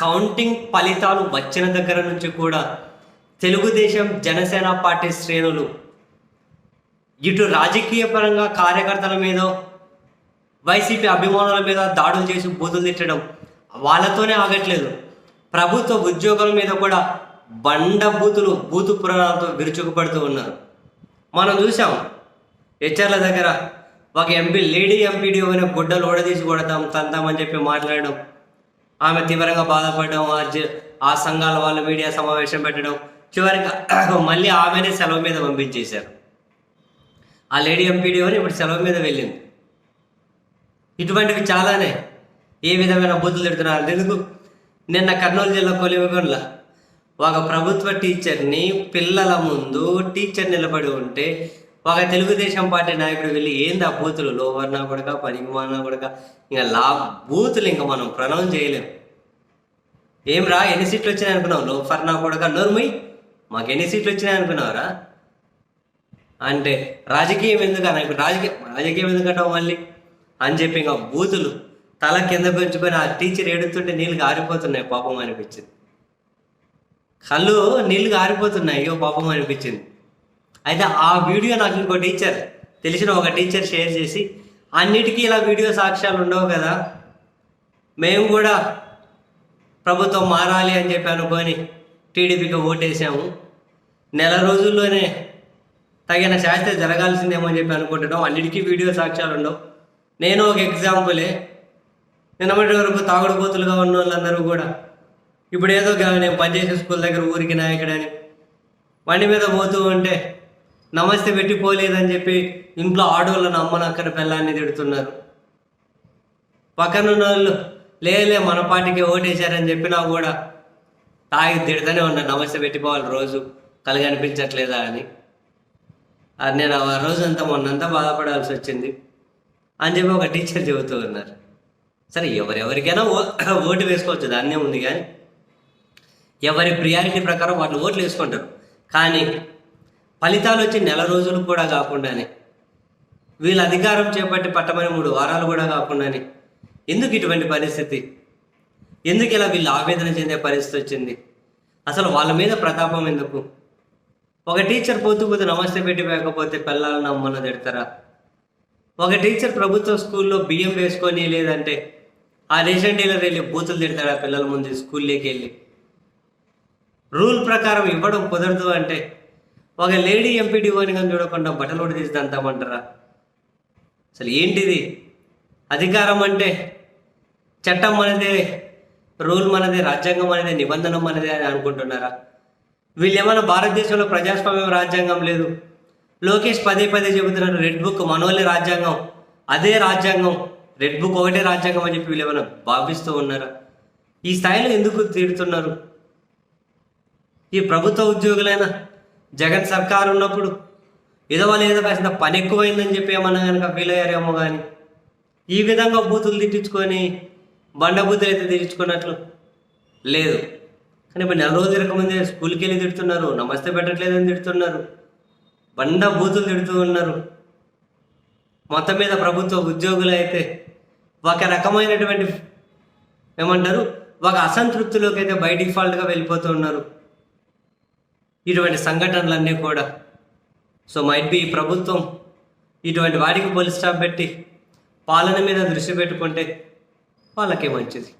Counting ఫలితాలు వచ్చిన దగ్గర నుంచి కూడా తెలుగుదేశం జనసేన పార్టీ శ్రేణులు ఇటు రాజకీయ పరంగా కార్యకర్తల మీద వైసీపీ అభిమానుల మీద దాడులు చేసి బూతులు తిట్టడం వాళ్ళతోనే ఆగట్లేదు. ప్రభుత్వ ఉద్యోగుల మీద కూడా బండ బూతులు బూతు పురాణాలతో విరుచుకుపడుతూ ఉన్నారు. మనం చూసాం హెచ్ఆర్ల దగ్గర ఒక ఎంపీ లేడీ ఎంపీడీ అయిన గుడ్డలు ఓడదీసి కొడతాం తంతామని చెప్పి మాట్లాడడం ఆమె తీవ్రంగా బాధపడడం ఆ ఆ సంఘాల వాళ్ళ మీడియా సమావేశం పెట్టడం చివరికి మళ్ళీ ఆమెనే సెలవు మీద పంపించేశారు. ఆ లేడీ ఎంపీడీ ఇప్పుడు సెలవు మీద వెళ్ళింది. ఇటువంటివి చాలానే. ఏ విధమైన బుద్ధులు తిడుతున్నారు? ఎందుకు నిన్న కర్నూలు జిల్లా కొలిమిగొండ్ల ఒక ప్రభుత్వ టీచర్ని పిల్లల ముందు టీచర్ నిలబడి ఉంటే ఒక తెలుగుదేశం పార్టీ నాయకుడు వెళ్ళి ఏంది ఆ బూతులు? లోవర్నా కొడక పనికిమానా కొడక? ఇంకా లా బూతులు ఇంకా మనం ప్రణవం చేయలేము ఏం రా ఎన్ని సీట్లు వచ్చినాయి అనుకున్నావు? లోఫర్నా కొడక నోర్మై? మాకు ఎన్ని సీట్లు వచ్చినాయి అనుకున్నావురా? అంటే రాజకీయం ఎందుకు అన్న రాజకీయ రాజకీయం ఎందుకంటావు మళ్ళీ? అని చెప్పి ఇంకా బూతులు తల కింద పెంచుకొని ఆ టీచర్ ఏడుతుంటే నీళ్ళు గారిపోతున్నాయి పాపం అనిపించింది. కళ్ళు నీళ్ళు గారిపోతున్నాయి? అయ్యో పాపం అనిపించింది. అయితే ఆ వీడియో నాకు ఇంకో టీచర్ తెలిసిన ఒక టీచర్ షేర్ చేసి అన్నిటికీ ఇలా వీడియో సాక్ష్యాలు ఉండవు కదా? మేము కూడా ప్రభుత్వం మారాలి అని చెప్పి అనుకొని టీడీపీకి ఓటేసాము. నెల రోజుల్లోనే తగిన శాస్త్ర జరగాల్సిందేమో అని చెప్పి అనుకుంటున్నాం. అన్నిటికీ వీడియో సాక్ష్యాలు ఉండవు. నేను ఒక ఎగ్జాంపులే నిన్నటి వరకు తాగుడుపోతులుగా ఉన్న వాళ్ళందరూ కూడా ఇప్పుడు ఏదో నేను పనిచేసే స్కూల్ దగ్గర ఊరికి నాయకుడని బండి మీద పోతూ ఉంటే నమస్తే పెట్టిపోలేదని చెప్పి ఇంట్లో ఆడవాళ్ళని అక్కడ పిల్లాన్ని తిడుతున్నారు. పక్కన ఉన్న వాళ్ళు లేలే మన పార్టీకి ఓటేశారని చెప్పినా కూడా తాగి తిడతానే ఉన్నా నమస్తే పెట్టిపోవాలి రోజు కలిగనిపించట్లేదా అని. అది నేను ఆ రోజంతా మొన్నంతా బాధపడాల్సి వచ్చింది. అని చెప్పి ఒక టీచర్ చెబుతూ ఉన్నారు. సరే ఎవరెవరికైనా ఓటు వేసుకోవచ్చు దాన్నే ఉంది కానీ ఎవరి ప్రియారిటీ ప్రకారం వాళ్ళు ఓట్లు వేసుకుంటారు. కానీ ఫలితాలు వచ్చి నెల రోజులు కూడా కాకుండానే. వీళ్ళ అధికారం చేపట్టి పట్టమని మూడు వారాలు కూడా కాకుండానే. ఎందుకు ఇటువంటి పరిస్థితి? ఎందుకు ఇలా వీళ్ళు ఆవేదన చెందే పరిస్థితి వచ్చింది? అసలు వాళ్ళ మీద ప్రతాపం ఎందుకు? ఒక టీచర్ పోతూ పోతూ నమస్తే పెట్టి వేయకపోతే పిల్లలు అమ్మను తిడతారా? ఒక టీచర్ ప్రభుత్వ స్కూల్లో బియ్యం వేసుకొని లేదంటే ఆ రేషన్ డీలర్ వెళ్ళి బూతులు తిడతాడు ఆ పిల్లల ముందు స్కూల్లోకి వెళ్ళి. రూల్ ప్రకారం ఇవ్వడం కుదరదు అంటే ఒక లేడీ ఎంపీడీఓని కానీ చూడకుండా బట్టలు కూడా తీసి దంతామంటారా? అసలు ఏంటిది? అధికారం అంటే చట్టం మనదే రూల్ మనదే రాజ్యాంగం అనేది నిబంధన మనదే అని అనుకుంటున్నారా? వీళ్ళు ఏమైనా భారతదేశంలో ప్రజాస్వామ్యం రాజ్యాంగం లేదు. లోకేష్ పదే పదే చెబుతున్నారు రెడ్ బుక్ మనోళ్ళే రాజ్యాంగం అదే రాజ్యాంగం రెడ్ బుక్ ఒకటే రాజ్యాంగం అని చెప్పి వీళ్ళు ఏమైనా భావిస్తూ ఉన్నారా? ఈ స్థాయిలో ఎందుకు తీరుతున్నారు ఈ ప్రభుత్వ ఉద్యోగులైనా జగన్ సర్కారు ఉన్నప్పుడు ఏదో వాళ్ళు ఏదో కాసిన పని ఎక్కువైందని చెప్పి ఏమన్నా కనుక ఫీల్ అయ్యారేమో కానీ ఈ విధంగా బూతులు తిట్టించుకొని బండ బూతులు అయితే తిట్టించుకున్నట్లు లేదు. కానీ ఇప్పుడు నెల రోజులు తిరగకముందే స్కూల్కి వెళ్ళి తిడుతున్నారు నమస్తే పెట్టట్లేదని తిడుతున్నారు బండ బూతులు తిడుతూ ఉన్నారు. మొత్తం మీద ప్రభుత్వ ఉద్యోగులు అయితే ఒక రకమైనటువంటి ఏమంటారు ఒక అసంతృప్తిలోకి అయితే బై డిఫాల్ట్గా వెళ్ళిపోతూ ఉన్నారు. ఇటువంటి సంఘటనలన్నీ కూడా. సో మైట్ బి ప్రభుత్వం ఇటువంటి వాడికి పోలీస్ స్టాప్ పెట్టి పాలన మీద దృష్టి పెట్టుకుంటే వాళ్ళకే మంచిది.